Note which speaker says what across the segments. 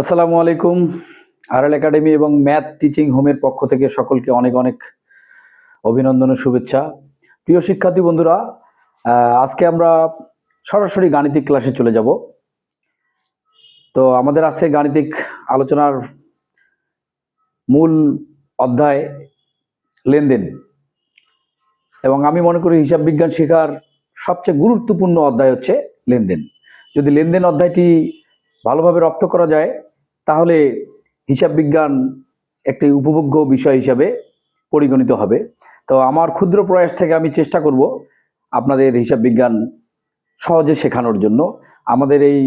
Speaker 1: আসসালামু আলাইকুম। RL academy এবং ম্যাথ টিচিং হোমের পক্ষ থেকে সকলকে অনেক অনেক অভিনন্দন ও শুভেচ্ছা। প্রিয় শিক্ষার্থী বন্ধুরা আজকে আমরা সরাসরি গাণিতিক ক্লাসে চলে যাব। তো আমাদের আজকে গাণিতিক আলোচনার মূল অধ্যায় লেনদেন। এবং আমি মনে করি হিসাব বিজ্ঞান শেখার সবচেয়ে গুরুত্বপূর্ণ অধ্যায় হচ্ছে লেনদেন। যদি লেনদেন অধ্যায়টি ভালোভাবে রপ্ত করা যায় তাহলে হিসাব বিজ্ঞান একটি উপভোগ্য বিষয় হিসাবে পরিগণিত হবে। তো আমার ক্ষুদ্র প্রয়াস থেকে আমি চেষ্টা করব আপনাদের হিসাব বিজ্ঞান সহজে শেখানোর জন্য। আমাদের এই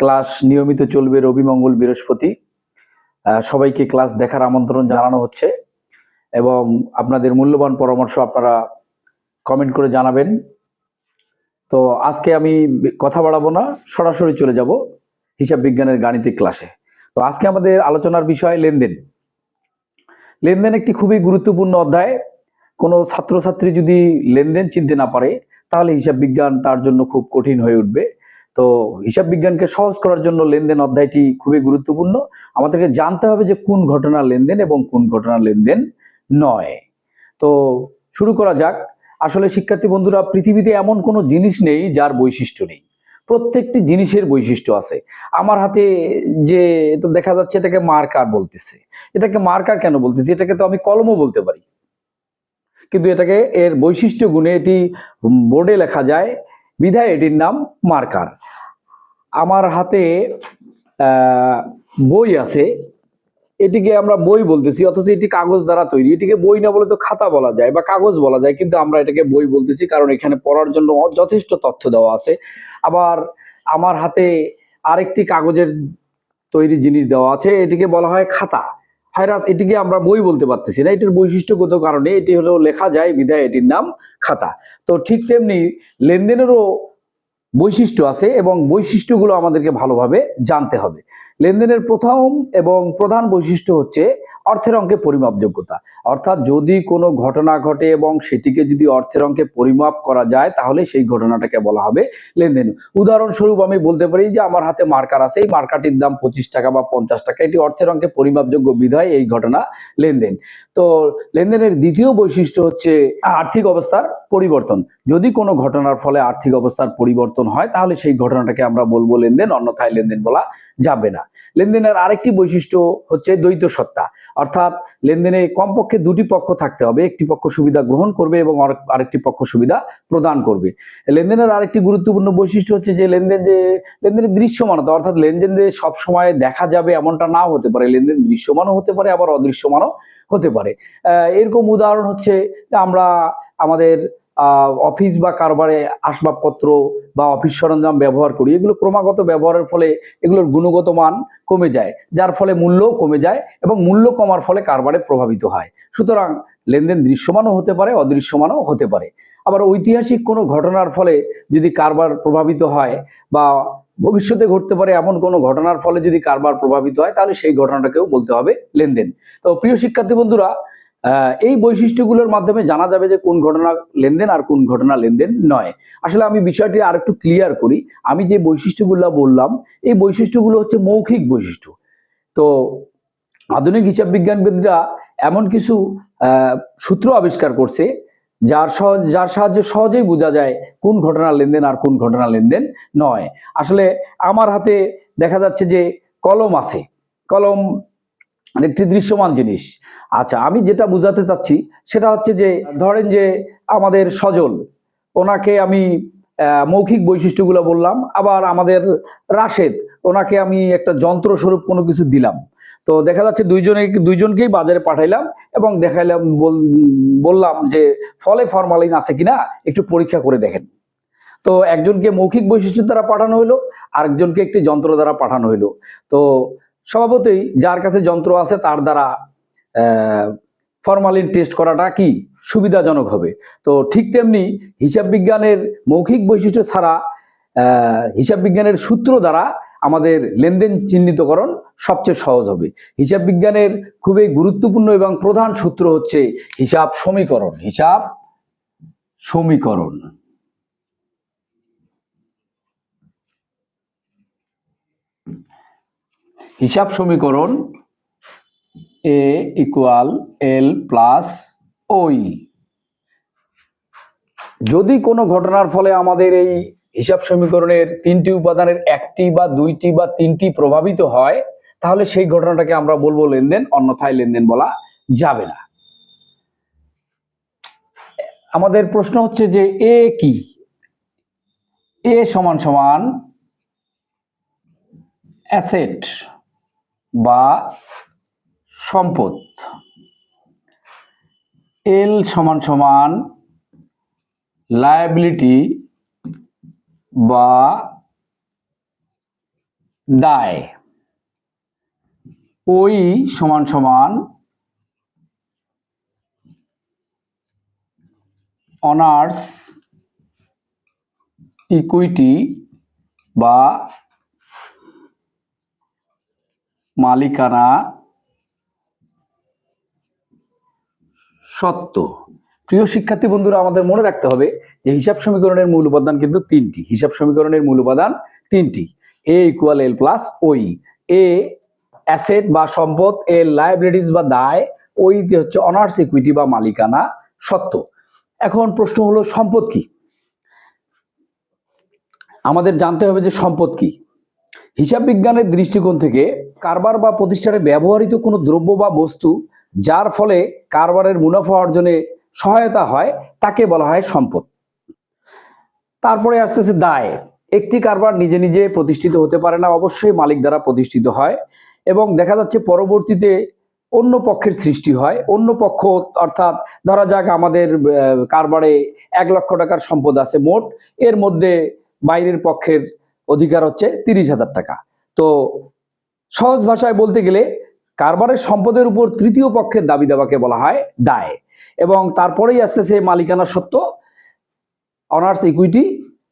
Speaker 1: ক্লাস নিয়মিত চলবে রবি মঙ্গল বৃহস্পতি। সবাইকে ক্লাস দেখার আমন্ত্রণ জানানো হচ্ছে এবং আপনাদের মূল্যবান পরামর্শ আপনারা কমেন্ট করে জানাবেন। তো আজকে আমি কথা বাড়াবো না, সরাসরি চলে যাব হিসাব বিজ্ঞানের গাণিতিক ক্লাসে। তো আজকে আমাদের আলোচনার বিষয় লেনদেন। লেনদেন একটি খুবই গুরুত্বপূর্ণ অধ্যায়। কোনো ছাত্রছাত্রী যদি লেনদেন চিনতে না পারে, তাহলে হিসাব বিজ্ঞান তার জন্য খুব কঠিন হয়ে উঠবে। তো হিসাব বিজ্ঞানকে সহজ করার জন্য লেনদেন অধ্যায়টি খুবই গুরুত্বপূর্ণ। আমাদেরকে জানতে হবে যে কোন ঘটনা লেনদেন এবং কোন ঘটনা লেনদেন নয়। তো শুরু করা যাক। আসলে শিক্ষার্থী বন্ধুরা, পৃথিবীতে এমন কোনো জিনিস নেই যার বৈশিষ্ট্য নেই। প্রত্যেকটি জিনিসের বৈশিষ্ট্য আছে। আমার হাতে যে তো দেখা যাচ্ছে এটাকে মার্কার বলতেছে। এটাকে মার্কার কেন বলতেছি? এটাকে তো আমি কলমও বলতে পারি। কিন্তু এটাকে এর বৈশিষ্ট্য গুণে এটি বোর্ডে লেখা যায়, বিধায় এটির নাম মার্কার। আমার হাতে বই আছে এটিকে আমরা বই বলতেছি, অথচ এটি কাগজ দ্বারা তৈরি। এটিকে বই না বলে তো খাতা বলা যায় বা কাগজ বলা যায়, কিন্তু আমরা এটাকে বই বলতেছি কারণ এখানে পড়ার জন্য যথেষ্ট তথ্য দেওয়া আছে। আবার আমার হাতে আরেকটি কাগজের তৈরি জিনিস দেওয়া আছে, এটিকে বলা হয় খাতা। ভাইরাস, এটিকে আমরা বই বলতে পারতেছি না, এটির বৈশিষ্ট্যগত কারণে এটি হলো লেখা যায়, বিধায় এটির নাম খাতা। তো ঠিক তেমনি লেনদেনেরও বৈশিষ্ট্য আছে এবং বৈশিষ্ট্যগুলো আমাদেরকে ভালোভাবে জানতে হবে। লেনদেনের প্রথম এবং প্রধান বৈশিষ্ট্য হচ্ছে অর্থের অঙ্কে পরিমাপযোগ্যতা। অর্থাৎ যদি কোনো ঘটনা ঘটে এবং সেটিকে যদি অর্থের অঙ্কে পরিমাপ করা যায়, তাহলে সেই ঘটনাটাকে বলা হবে লেনদেন। উদাহরণস্বরূপ আমি বলতে পারি যে আমার হাতে মার্কার আছে, এই মার্কারটির দাম পঁচিশ টাকা বা পঞ্চাশ টাকা। এটি অর্থের অঙ্কে পরিমাপযোগ্য বিধায় এই ঘটনা লেনদেন। তো লেনদেনের দ্বিতীয় বৈশিষ্ট্য হচ্ছে আর্থিক অবস্থার পরিবর্তন। যদি কোনো ঘটনার ফলে আর্থিক অবস্থার পরিবর্তন হয়, তাহলে সেই ঘটনাটাকে আমরা বলব লেনদেন, অন্যথায় লেনদেন বলা যাবে না। লেনদেনের আরেকটি বৈশিষ্ট্য হচ্ছে দ্বৈত সত্তা। অর্থাৎ লেনদেনে কমপক্ষে দুটি পক্ষ থাকতে হবে, একটি পক্ষ সুবিধা গ্রহণ করবে এবং আরেকটি পক্ষ সুবিধা প্রদান করবে। লেনদেনের আরেকটি গুরুত্বপূর্ণ বৈশিষ্ট্য হচ্ছে যে লেনদেন যে, লেনদেনের দৃশ্যমানতা, অর্থাৎ লেনদেন যে সবসময় দেখা যাবে এমনটা নাও হতে পারে, লেনদেন দৃশ্যমানও হতে পারে, আবার অদৃশ্যমানও হতে পারে। এরকম উদাহরণ হচ্ছে আমরা আমাদের অফিস বা কারবারে আসবাবপত্র বা অফিস সরঞ্জাম ব্যবহার করি, এগুলো ক্রমাগত ব্যবহারের ফলে এগুলোর গুণগত মান কমে যায়, যার ফলে মূল্যও কমে যায় এবং মূল্য কমার ফলে কারবারে প্রভাবিত হয়। সুতরাং লেনদেন দৃশ্যমানও হতে পারে, অদৃশ্যমানও হতে পারে। আবার ঐতিহাসিক কোনো ঘটনার ফলে যদি কারবার প্রভাবিত হয় বা ভবিষ্যতে ঘটতে পারে এমন কোনো ঘটনার ফলে যদি কারবার প্রভাবিত হয়, তাহলে সেই ঘটনাটাকেও বলতে হবে লেনদেন। তো প্রিয় শিক্ষার্থী বন্ধুরা এই বৈশিষ্ট্যগুলোর মাধ্যমে জানা যাবে যে কোন ঘটনা লেনদেন আর কোন ঘটনা লেনদেন নয়। আসলে আমি বিষয়টি আর একটু ক্লিয়ার করি। আমি যে বৈশিষ্ট্যগুলো বললাম, এই বৈশিষ্ট্যগুলো হচ্ছে মৌখিক বৈশিষ্ট্য। তো আধুনিক হিসাব বিজ্ঞানবিদরা এমন কিছু সূত্র আবিষ্কার করছে, যার যার সাহায্যে সহজেই বোঝা যায় কোন ঘটনা লেনদেন আর কোন ঘটনা লেনদেন নয়। আসলে আমার হাতে দেখা যাচ্ছে যে কলম আছে। কলম একটি দৃশ্যমান জিনিস। আচ্ছা আমি যেটা বোঝাতে চাচ্ছি, সেটা হচ্ছে যে, ধরেন যে, আমাদের সজল, ওনাকে আমি মৌখিক বৈশিষ্ট্যগুলো বললাম, আবার আমাদের রাশেদ, ওনাকে আমি একটা যন্ত্রস্বরূপ কোনো কিছু দিলাম। তো দেখা যাচ্ছে দুইজনে, দুইজনকেই বাজারে পাঠাইলাম এবং দেখাইলাম, বল- বললাম যে, ফলে ফরমালিন আছে কিনা? একটু পরীক্ষা করে দেখেন। তো একজনকে মৌখিক বৈশিষ্ট্য দ্বারা পাঠানো হলো আরেকজনকে একটি যন্ত্র দ্বারা পাঠানো হইল। তো স্বভাবতই যার কাছে যন্ত্র আছে, তার দ্বারা ফরমালিন টেস্ট করাটা কি সুবিধাজনক হবে? তো ঠিক তেমনি হিসাব বিজ্ঞানের মৌখিক বৈশিষ্ট্য ছাড়া হিসাব বিজ্ঞানের সূত্র দ্বারা আমাদের লেনদেন চিহ্নিতকরণ সবচেয়ে সহজ হবে। হিসাব বিজ্ঞানের খুবই গুরুত্বপূর্ণ এবং প্রধান সূত্র হচ্ছে হিসাব সমীকরণ হিসাব সমীকরণ। হিসাব সমীকরণ এ ইকুয়াল এল প্লাস ওই যদি কোনো ঘটনার ফলে আমাদের এই হিসাব সমীকরণের তিনটি উপাদানের একটি বা দুইটি বা তিনটি প্রভাবিত হয়, তাহলে সেই ঘটনাটাকে আমরা বলব লেনদেন, অন্যথায় লেনদেন বলা যাবে না। আমাদের প্রশ্ন হচ্ছে যে এ কি? এ সমান সমান অ্যাসেট বা সম্পদ। এল সমান সমান লায়াবিলিটি বা দায়। ওই সমান সমান অনার্স ইকুইটি বা মালিকানা সত্য। প্রিয় শিক্ষার্থী বন্ধুরা, আমাদের মনে রাখতে হবে যে হিসাব সমীকরণের মূল উপাদান কিন্তু তিনটি। হিসাব সমীকরণের মূল উপাদান তিনটি। এ ইকুয়াল এল প্লাস ওই এ অ্যাসেট বা সম্পদ এ লাইব্রেরিজ বা দায় ওই যে হচ্ছে অনার্স ইকুইটি বা মালিকানা সত্য। এখন প্রশ্ন হলো, সম্পদ কি? আমাদের জানতে হবে যে সম্পদ কি। হিসাব বিজ্ঞানের দৃষ্টিকোণ থেকে কারবার বা প্রতিষ্ঠানে ব্যবহৃত কোনো দ্রব্য বা বস্তু, যার ফলে কারবারের মুনাফা অর্জনে সহায়তা হয়, তাকে বলা হয় সম্পদ। তারপরে আসতেছে দায়। একটি কারবার নিজে নিজে প্রতিষ্ঠিত হতে পারে না, অবশ্যই মালিক দ্বারা প্রতিষ্ঠিত হয় এবং দেখা যাচ্ছে পরবর্তীতে অন্য পক্ষের সৃষ্টি হয়। অন্য পক্ষ অর্থাৎ ধরা যাক আমাদের কারবারে এক লক্ষ টাকার সম্পদ আছে মোট, এর মধ্যে বাইরের পক্ষের অধিকার হচ্ছে তিরিশ হাজার টাকা। তো সহজ ভাষায় বলতে গেলে কারবারের সম্পদের উপর তৃতীয় পক্ষের দাবি দাবাকে বলা হয় দায়। এবং তারপরেই আসতেছে মালিকানা সত্ত্ব অনার্স ইকুইটি।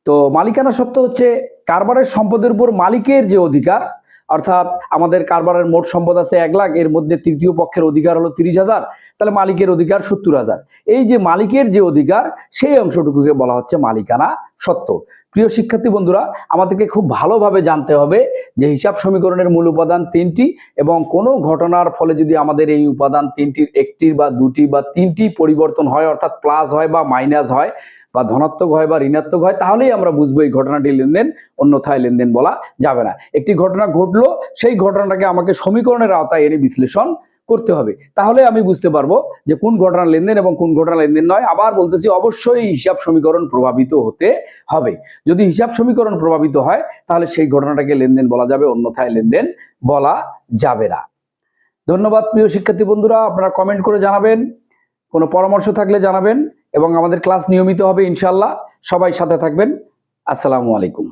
Speaker 1: তো মালিকানা সত্ত্ব হচ্ছে কারবারের সম্পদের উপর মালিকের যে অধিকার অর্থাৎ আমাদের কারবারের মোট সম্পদ আছে এক লাখ, এর মধ্যে তৃতীয় পক্ষের অধিকার হলো তিরিশ হাজার, তাহলে মালিকের অধিকার সত্তর হাজার। এই যে মালিকের যে অধিকার, সেই অংশটুকুকে বলা হচ্ছে মালিকানা সত্ত্ব। প্রিয় শিক্ষার্থী বন্ধুরা, আমাদেরকে খুব ভালোভাবে জানতে হবে যে হিসাব সমীকরণের মূল উপাদান তিনটি এবং কোনো ঘটনার ফলে যদি আমাদের এই উপাদান তিনটির একটির বা দুটি বা তিনটি পরিবর্তন হয়, অর্থাৎ প্লাস হয় বা মাইনাস হয় বা ধনাত্মক হয় বা ঋণাত্মক হয়, তাহলেই আমরা বুঝব এই ঘটনাটি লেনদেন অন্যথায় লেনদেন বলা যাবে না। একটি ঘটনা ঘটলো, সেই ঘটনাটাকে আমাকে সমীকরণের আওতায় এনে বিশ্লেষণ করতে হবে। তাহলে আমি বুঝতে পারব যে কোন ঘটনা লেনদেন এবং কোন ঘটনা লেনদেন নয়। আবার বলতেছি, অবশ্যই হিসাব সমীকরণ প্রভাবিত হতে হবে। যদি হিসাব সমীকরণ প্রভাবিত হয়, তাহলে সেই ঘটনাটাকে লেনদেন বলা যাবে, অন্যথায় লেনদেন বলা যাবে না। ধন্যবাদ প্রিয় শিক্ষার্থী বন্ধুরা, আপনারা কমেন্ট করে জানাবেন। কোনো পরামর্শ থাকলে জানাবেন। এবং আমাদের ক্লাস নিয়মিত হবে ইনশাল্লাহ সবাই সাথে থাকবেন। আসসালামু আলাইকুম।